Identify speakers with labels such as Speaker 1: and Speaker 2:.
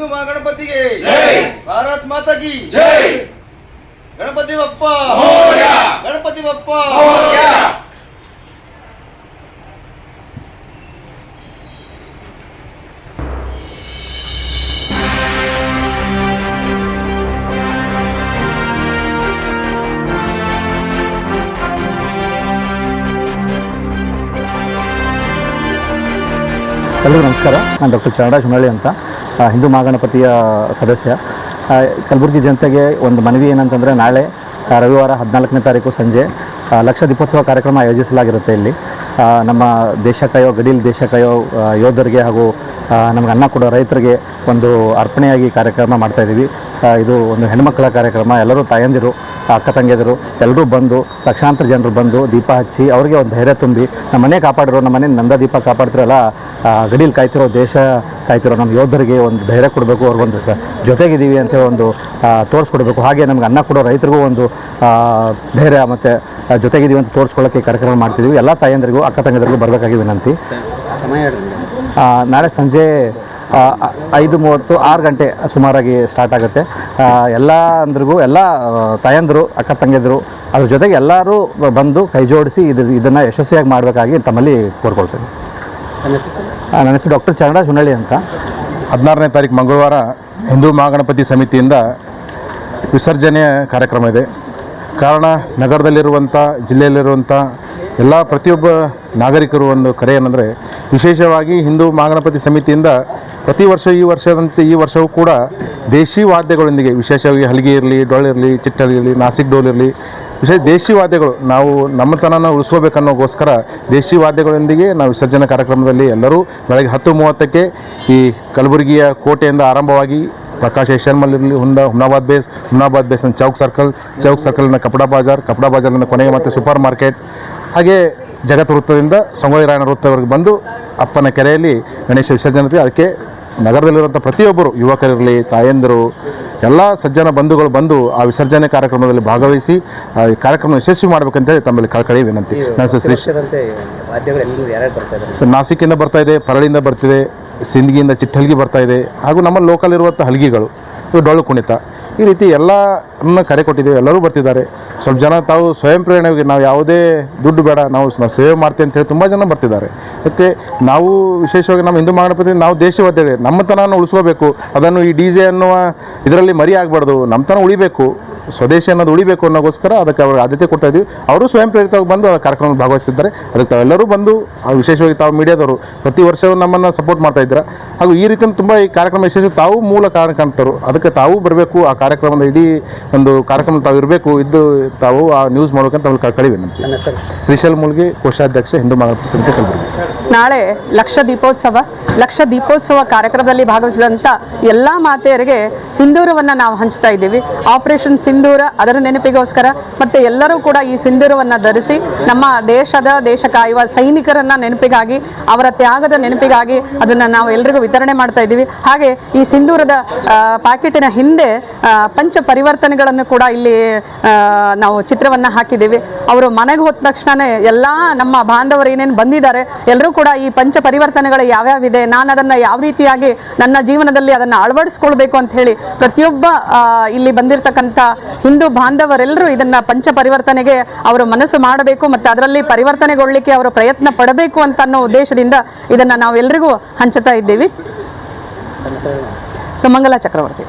Speaker 1: हिंदू
Speaker 2: महागणपती घे भारत
Speaker 1: माता
Speaker 2: की। जय।
Speaker 1: गणपती
Speaker 2: बाप्पा। गणपती
Speaker 1: बाप्पा।
Speaker 3: ಎಲ್ಲರಿಗೂ ನಮಸ್ಕಾರ. ನಾನು ಡಾಕ್ಟರ್ ಚರಣರಾಜ್ ಹುನಳ್ಳಿ ಅಂತ ಹಿಂದೂ ಮಹಾಗಣಪತಿಯ ಸದಸ್ಯ. ಕಲಬುರಗಿ ಜನತೆಗೆ ಒಂದು ಮನವಿ ಏನಂತಂದರೆ ನಾಳೆ ರವಿವಾರ ಹದಿನಾಲ್ಕನೇ ತಾರೀಕು ಸಂಜೆ ಲಕ್ಷ ದೀಪೋತ್ಸವ ಕಾರ್ಯಕ್ರಮ ಆಯೋಜಿಸಲಾಗಿರುತ್ತೆ ಇಲ್ಲಿ. ನಮ್ಮ ದೇಶ ಕಾಯೋ ಗಡಿಲ್ ದೇಶ ಯೋಧರಿಗೆ ಹಾಗೂ ನಮಗೆ ಅನ್ನ ಕೊಡೋ ರೈತರಿಗೆ ಒಂದು ಅರ್ಪಣೆಯಾಗಿ ಕಾರ್ಯಕ್ರಮ ಮಾಡ್ತಾ ಇದ್ದೀವಿ ಆ, ಇದು ಒಂದು ಹೆಣ್ಮಕ್ಕಳ ಕಾರ್ಯಕ್ರಮ. ಎಲ್ಲರೂ ತಾಯಂದಿರು ಅಕ್ಕ ತಂಗಿಯದರು ಎಲ್ಲರೂ ಬಂದು ಲಕ್ಷಾಂತರ ಜನರು ಬಂದು ದೀಪ ಹಚ್ಚಿ ಅವರಿಗೆ ಒಂದು ಧೈರ್ಯ ತುಂಬಿ ನಮ್ಮ ಮನೆ ಕಾಪಾಡಿರೋ ನಮ್ಮ ಮನೆ ನಂದ ದೀಪ ಕಾಪಾಡ್ತಿರಲ್ಲ ಗಡಿಯಲ್ಲಿ ಕಾಯ್ತಿರೋ ದೇಶ ಕಾಯ್ತಿರೋ ನಮ್ಮ ಯೋಧರಿಗೆ ಒಂದು ಧೈರ್ಯ ಕೊಡಬೇಕು ಅವ್ರಿಗೊಂದು ಸ ಜೊತೆಗಿದ್ದೀವಿ ಅಂತ ಒಂದು ತೋರಿಸ್ಕೊಡ್ಬೇಕು. ಹಾಗೆ ನಮ್ಗೆ ಅನ್ನ ಕೊಡೋ ರೈತರಿಗೂ ಒಂದು ಧೈರ್ಯ ಮತ್ತು ಜೊತೆಗಿದ್ದೀವಿ ಅಂತ ತೋರಿಸ್ಕೊಳ್ಳೋಕ್ಕೆ ಕಾರ್ಯಕ್ರಮ ಮಾಡ್ತಿದ್ದೀವಿ ಎಲ್ಲ ತಾಯಂದಿರಿಗೂ ಅಕ್ಕ ತಂಗಿಯರಿಗೂ ಬರಬೇಕಾಗಿ ವಿನಂತಿ. ನಾಳೆ ಸಂಜೆ ಐದು ಮೂವತ್ತು ಆರು ಗಂಟೆ ಸುಮಾರಾಗಿ ಸ್ಟಾರ್ಟ್ ಆಗುತ್ತೆ. ಎಲ್ಲ ಅಂದ್ರಿಗೂ ಎಲ್ಲ ತಾಯಂದರು ಅಕ್ಕ ತಂಗಿದ್ರು ಅದ್ರ ಜೊತೆಗೆ ಎಲ್ಲರೂ ಬಂದು ಕೈ ಜೋಡಿಸಿ ಇದು ಇದನ್ನು ಯಶಸ್ವಿಯಾಗಿ ಮಾಡಬೇಕಾಗಿ ತಮ್ಮಲ್ಲಿ ಕೋರ್ಕೊಳ್ತೇನೆ. ನನ್ನ ಹೆಸರು ಡಾಕ್ಟರ್ ಚರಣರಾಜ್ ಹುನಳ್ಳಿ ಅಂತ.
Speaker 4: ಹದಿನಾರನೇ ತಾರೀಕು ಮಂಗಳವಾರ ಹಿಂದೂ ಮಹಾಗಣಪತಿ ಸಮಿತಿಯಿಂದ ವಿಸರ್ಜನೆಯ ಕಾರ್ಯಕ್ರಮ ಇದೆ. ಕಾರಣ ನಗರದಲ್ಲಿರುವಂಥ ಜಿಲ್ಲೆಯಲ್ಲಿರುವಂಥ ಎಲ್ಲ ಪ್ರತಿಯೊಬ್ಬ ನಾಗರಿಕರು ಒಂದು ಕರೆ ಏನಂದರೆ ವಿಶೇಷವಾಗಿ ಹಿಂದೂ ಮಹಾಗಣಪತಿ ಸಮಿತಿಯಿಂದ ಪ್ರತಿ ವರ್ಷ ಈ ವರ್ಷದಂತೆ ಈ ವರ್ಷವೂ ಕೂಡ ದೇಶಿ ವಾದ್ಯಗಳೊಂದಿಗೆ, ವಿಶೇಷವಾಗಿ ಹಲಿಗೆ ಇರಲಿ ಡೊಳ್ಳಿರಲಿ ಚಿಟ್ಟಲಿ ಇರಲಿ, ನಾಸಿಕ್ ಡೋಲ್ ಇರಲಿ, ವಿಶೇಷ ದೇಶಿ ವಾದ್ಯಗಳು ನಾವು ನಮ್ಮತನನ ಉಳಿಸ್ಕೋಬೇಕನ್ನೋಗೋಸ್ಕರ ದೇಶಿ ವಾದ್ಯಗಳೊಂದಿಗೆ ನಾವು ವಿಸರ್ಜನೆ ಕಾರ್ಯಕ್ರಮದಲ್ಲಿ ಎಲ್ಲರೂ ಬೆಳಗ್ಗೆ ಹತ್ತು ಮೂವತ್ತಕ್ಕೆ ಈ ಕಲಬುರಗಿಯ ಕೋಟೆಯಿಂದ ಆರಂಭವಾಗಿ ಪ್ರಕಾಶ್ ಏಷ್ಯನ್ಮಲ್ ಇರಲಿ ಹುಂದ Humnabad base Humnabad base Chowk circle, Chowk ಸರ್ಕಲ್ನ Kapda Bazaar, Kapda ಬಾಜಾರ್ನಿಂದ ಕೊನೆಗೆ ಮತ್ತು ಸೂಪರ್ ಮಾರ್ಕೆಟ್, ಹಾಗೆ ಜಗತ್ ವೃತ್ತದಿಂದ ಸಂಗೊಳ್ಳಿ ರಾಯಣ್ಣ ವೃತ್ತವರೆಗೆ ಬಂದು ಅಪ್ಪನ ಕೆರೆಯಲ್ಲಿ ಗಣೇಶ ವಿಸರ್ಜನೆ, ಅದಕ್ಕೆ ನಗರದಲ್ಲಿರುವಂಥ ಪ್ರತಿಯೊಬ್ಬರು ಯುವಕರಿರಲಿ ತಾಯಂದಿರು ಎಲ್ಲ ಸಜ್ಜನ ಬಂಧುಗಳು ಬಂದು ಆ ವಿಸರ್ಜನೆ ಕಾರ್ಯಕ್ರಮದಲ್ಲಿ ಭಾಗವಹಿಸಿ ಆ ಕಾರ್ಯಕ್ರಮ ಯಶಸ್ವಿ ಮಾಡಬೇಕಂತೇಳಿ ತಮ್ಮಲ್ಲಿ ಕಳಕಳಿ ವಿನಂತಿ. ನಾನು ಶ್ರೀ ಸರ್ ನಾಸಿಕಿಂದ ಬರ್ತಾ ಇದೆ ಪರಳಿಯಿಂದ ಬರ್ತಿದೆ ಸಿಂದಗಿಯಿಂದ ಚಿಟ್ಟಲ್ಗಿ ಬರ್ತಾ ಇದೆ ಹಾಗೂ ನಮ್ಮ ಲೋಕಲ್ ಇರುವಂಥ ಹಲ್ಗಿಗಳು ಇವು ಡೊಳ್ಳು ಕುಣಿತ. ಈ ರೀತಿ ಎಲ್ಲರನ್ನ ಕರೆ ಕೊಟ್ಟಿದ್ದೇವೆ, ಎಲ್ಲರೂ ಬರ್ತಿದ್ದಾರೆ. ಸ್ವಲ್ಪ ಜನ ತಾವು ಸ್ವಯಂ ಪ್ರೇರಣೆಗೆ ನಾವು ಯಾವುದೇ ದುಡ್ಡು ಬೇಡ, ನಾವು ನಾವು ಸೇವೆ ಅಂತ ಅಂತೇಳಿ ತುಂಬ ಜನ ಬರ್ತಿದ್ದಾರೆ. ಅದಕ್ಕೆ ನಾವು ವಿಶೇಷವಾಗಿ ನಮ್ಮ ಹಿಂದೂ ಮಹಾಗಣಪತಿ, ನಾವು ದೇಶವಾದ್ದೇವೆ ನಮ್ಮತನವನ್ನು ಉಳಿಸ್ಕೋಬೇಕು. ಅದನ್ನು ಈ ಡಿ ಜೆ ಅನ್ನುವ ಇದರಲ್ಲಿ ಮರಿ ಆಗಬಾರ್ದು ನಮ್ಮತನ ಉಳಿಬೇಕು. ಸ್ವದೇಶಿ ಅನ್ನೋದು ಉಳಿಬೇಕು ಅನ್ನೋಗೋಸ್ಕರ ಅದಕ್ಕೆ ಅವ್ರಿಗೆ ಆದ್ಯತೆ ಕೊಡ್ತಾ ಇದ್ದೀವಿ. ಅವರು ಸ್ವಯಂ ಪ್ರೇರಿತವಾಗಿ ಬಂದು ಆ ಕಾರ್ಯಕ್ರಮದಲ್ಲಿ ಭಾಗವಹಿಸ್ತಿದ್ದಾರೆ. ಅದಕ್ಕೆ ತಾವೆಲ್ಲರೂ ಬಂದು ಆ ವಿಶೇಷವಾಗಿ ತಾವು ಮೀಡಿಯಾದವರು ಪ್ರತಿ ವರ್ಷವೂ ನಮ್ಮನ್ನು ಸಪೋರ್ಟ್ ಮಾಡ್ತಾ ಇದ್ದೀರಾ? ಹಾಗೂ ಈ ರೀತಿ ತುಂಬ ಈ ಕಾರ್ಯಕ್ರಮ ಯಶಸ್ವಿ ತಾವು ಮೂಲ ಕಾರಣ ಕಾಣ್ತಾರೋ ಅದಕ್ಕೆ ತಾವು ಬರಬೇಕು ಆ ಕಾರ್ಯಕ್ರಮದ ಇಡೀ ಒಂದು ಕಾರ್ಯಕ್ರಮ ತಾವು ಇರಬೇಕು. ಇದ್ದು ತಾವು ಆ ನ್ಯೂಸ್ ಮಾಡ್ಬೇಕಂತ ಅವ್ರು ಕಳಿವೆ ನಂತರ ಶ್ರೀಶೈಲ್ ಮುಲ್ಗಿ ಕೋಶಾಧ್ಯಕ್ಷ ಹಿಂದೂ ಮಹಾಗಣಪತಿ ಸಮಿತಿ ಕಲಬುರಗಿ.
Speaker 5: ನಾಳೆ ಲಕ್ಷ ದೀಪೋತ್ಸವ ಲಕ್ಷ ದೀಪೋತ್ಸವ ಕಾರ್ಯಕ್ರಮದಲ್ಲಿ ಭಾಗವಹಿಸಿದಂಥ ಎಲ್ಲ ಮಾತೆಯರಿಗೆ ಸಿಂಧೂರವನ್ನು ನಾವು ಹಂಚ್ತಾ ಇದ್ದೀವಿ. ಆಪರೇಷನ್ ಸಿಂಧೂರ ಅದರ ನೆನಪಿಗೋಸ್ಕರ ಮತ್ತೆ ಎಲ್ಲರೂ ಕೂಡ ಈ ಸಿಂಧೂರವನ್ನು ಧರಿಸಿ ನಮ್ಮ ದೇಶದ ದೇಶ ಕಾಯುವ ಸೈನಿಕರನ್ನ ನೆನಪಿಗಾಗಿ, ಅವರ ತ್ಯಾಗದ ನೆನಪಿಗಾಗಿ ಅದನ್ನು ನಾವು ಎಲ್ರಿಗೂ ವಿತರಣೆ ಮಾಡ್ತಾ ಇದ್ದೀವಿ. ಹಾಗೆ ಈ ಸಿಂಧೂರದ ಪ್ಯಾಕೆಟಿನ ಹಿಂದೆ ಪಂಚ ಪರಿವರ್ತನೆಗಳನ್ನು ಕೂಡ ಇಲ್ಲಿ ನಾವು ಚಿತ್ರವನ್ನು ಹಾಕಿದ್ದೀವಿ. ಅವರು ಮನೆಗೆ ಹೋದ ತಕ್ಷಣನೇ ಎಲ್ಲ ನಮ್ಮ ಬಾಂಧವರು ಏನೇನು ಬಂದಿದ್ದಾರೆ ಎಲ್ಲರೂ ಕೂಡ ಈ ಪಂಚ ಪರಿವರ್ತನೆಗಳು ಯಾವ್ಯಾವಿದೆ, ನಾನು ಅದನ್ನು ಯಾವ ರೀತಿಯಾಗಿ ನನ್ನ ಜೀವನದಲ್ಲಿ ಅದನ್ನು ಅಳವಡಿಸ್ಕೊಳ್ಬೇಕು ಅಂತ ಹೇಳಿ ಪ್ರತಿಯೊಬ್ಬ ಇಲ್ಲಿ ಬಂದಿರತಕ್ಕಂಥ ಹಿಂದೂ ಬಾಂಧವರೆಲ್ಲರೂ ಇದನ್ನ ಪಂಚ ಪರಿವರ್ತನೆಗೆ ಅವರು ಮನಸ್ಸು ಮಾಡಬೇಕು ಮತ್ತು ಅದರಲ್ಲಿ ಪರಿವರ್ತನೆಗೊಳ್ಳಿಕ್ಕೆ ಅವರು ಪ್ರಯತ್ನ ಪಡಬೇಕು ಅಂತ ಅನ್ನೋ ಉದ್ದೇಶದಿಂದ ಇದನ್ನ ನಾವೆಲ್ಲರಿಗೂ ಹಂಚುತ್ತಾ ಇದ್ದೀವಿ. ಸುಮಂಗಲ ಚಕ್ರವರ್ತಿ.